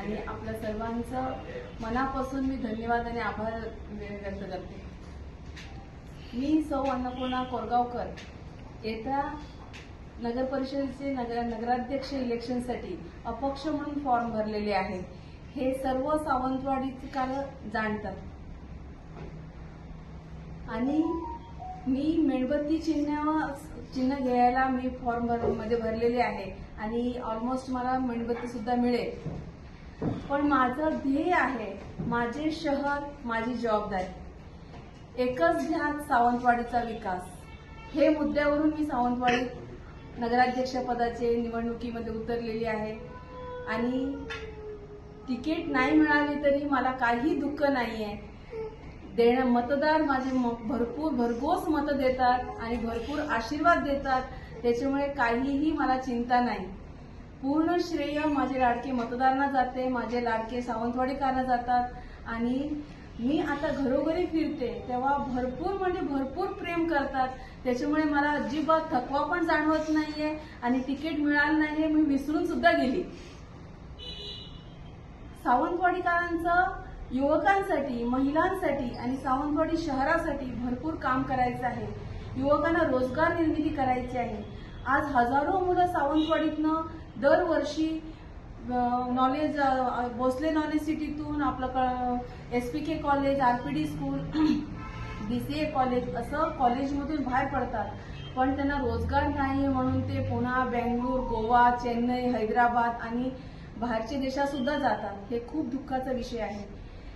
आणि आपल्या सर्वांचं मनापासून मी धन्यवाद आणि आभार व्यक्त करते. मी सौ अन्नपूर्णा कोरगावकर येत्या नगर परिषदेचे नगर नगराध्यक्ष इलेक्शनसाठी अपक्ष म्हणून फॉर्म भरलेले आहे हे सर्व सावंतवाडीचे काल जाणतात. आणि मी मेणबत्ती चिन्ह चिन्ह घ्यायला मी फॉर्म भरमध्ये भरलेले आहे. आणि ऑलमोस्ट मला मेणबत्ती सुद्धा मिळेल. पण माझं ध्येय आहे माझे शहर माझी जबाबदारी. एकच ध्यान सावंतवाडीचा विकास. हे मुद्द्यावरून मी सावंतवाडी नगराध्यक्ष पदाचे निवडणुकीमध्ये उतरलेली आहे. आणि तिकीट नाही मिळाली तरी मला काही दुःख नाही आहे देणं मतदार माझे म- भरपूर भरघोस मतं देतात आणि भरपूर आशीर्वाद देतात. त्याच्यामुळे काहीही मला चिंता नाही. पूर्ण श्रेय माझे लाडके मतदारांना जाते माझे लाडके सावंतवाडीकरांना जातात. आणि मी आता घरोघरी फिरते तेव्हा भरपूर म्हणजे भरपूर प्रेम करतात. त्याच्यामुळे मला अजिबात थकवा पण जाणवत नाहीये आणि तिकीट मिळालं नाहीये मी विसरून सुद्धा गेली. सावंतवाडीकरांचं युवकांसाठी महिलांसाठी आणि सावंतवाडी शहरासाठी भरपूर काम करायचं आहे. युवकांना रोजगार निर्मिती करायची आहे. आज हजारो मुलं सावंतवाडीतनं दरवर्षी नॉलेज भोसले नॉलेज सिटीतून आपलं S P K college R P D school B C A college असं कॉलेजमधून बाहेर पडतात. पण त्यांना रोजगार नाही म्हणून ते पुन्हा बेंगळूर गोवा चेन्नई हैदराबाद आणि बाहेरच्या देशात सुद्धा जातात. हे खूप दुःखाचा विषय आहे.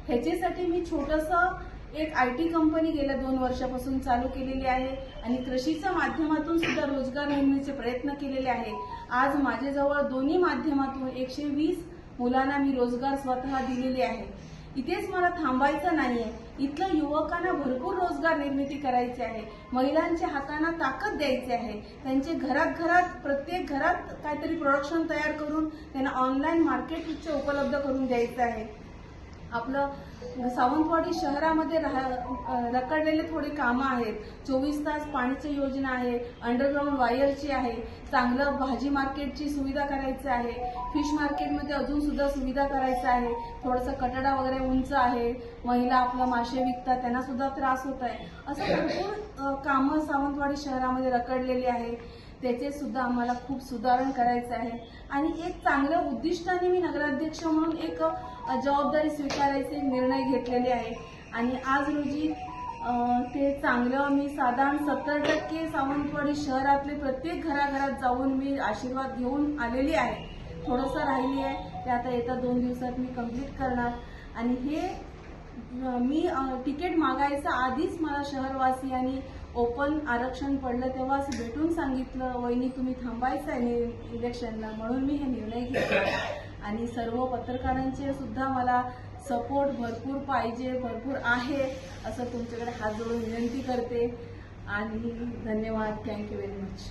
ह्याच्यासाठी मी छोटंसं एक आय टी कंपनी गेल्या दोन वर्षापासून चालू केलेली आहे आणि कृषीच्या माध्यमातून सुद्धा रोजगार निर्मितीचे प्रयत्न केलेले आहे आज माझ्याजवळ दोन्ही माध्यमातून एकशे वीस मुलांना मी रोजगार स्वतः दिलेले आहे. इथेच मला थांबायचं नाहीये. इथल्या युवकांना भरपूर रोजगार निर्मिती करायची आहे. महिलांच्या हातांना ताकद द्यायची आहे. त्यांचे घरात घरात प्रत्येक घरात काहीतरी प्रोडक्शन तयार करून त्यांना ऑनलाईन मार्केटचे उपलब्ध करून द्यायचं आहे. आपलं सावंतवाडी शहरामध्ये राह- रखडलेले थोडे कामं आहेत. चोवीस तास पाणीची योजना आहे अंडरग्राऊंड वायरची आहे चांगलं भाजी मार्केटची सुविधा करायची आहे. फिश मार्केटमध्ये अजून सुद्धा सुविधा करायचं आहे. थोडंसं कटडा वगैरे उंच आहे. महिला आपलं मासे विकतात त्यांना सुद्धा त्रास होत आहे. असं भरपूर कामं सावंतवाडी शहरामध्ये रखडलेली आहे त्याचे सुद्धा आम्हाला खूप सुधारण करायचं आहे. आणि एक चांगल्या उद्दिष्टाने मी नगराध्यक्ष म्हणून एक जबाबदारी स्वीकारायचे निर्णय घेतलेले आहे. आणि आज रोजी ते चांगलं मी साधारण सत्तर टक्के सावंतवाडी शहरातले प्रत्येक घराघरात जाऊन मी आशीर्वाद घेऊन आलेली आहे. थोडंसं राहिली आहे. ते आता येत्या दोन दिवसात मी कंप्लीट करणार. आणि हे मी तिकीट मागायचं आधीच मला शहरवासी आणि ओपन आरक्षण पडलं तेव्हाच भेटून सांगितलं वहिनी तुम्ही थांबायचं आहे इलेक्शनला म्हणून मी हे निर्णय घेतला. आणि सर्व पत्रकारांचे सुद्धा मला सपोर्ट भरपूर पाहिजे भरपूर आहे असं तुमच्याकडे हात जोडून विनंती करते. आणि धन्यवाद. Thank you very much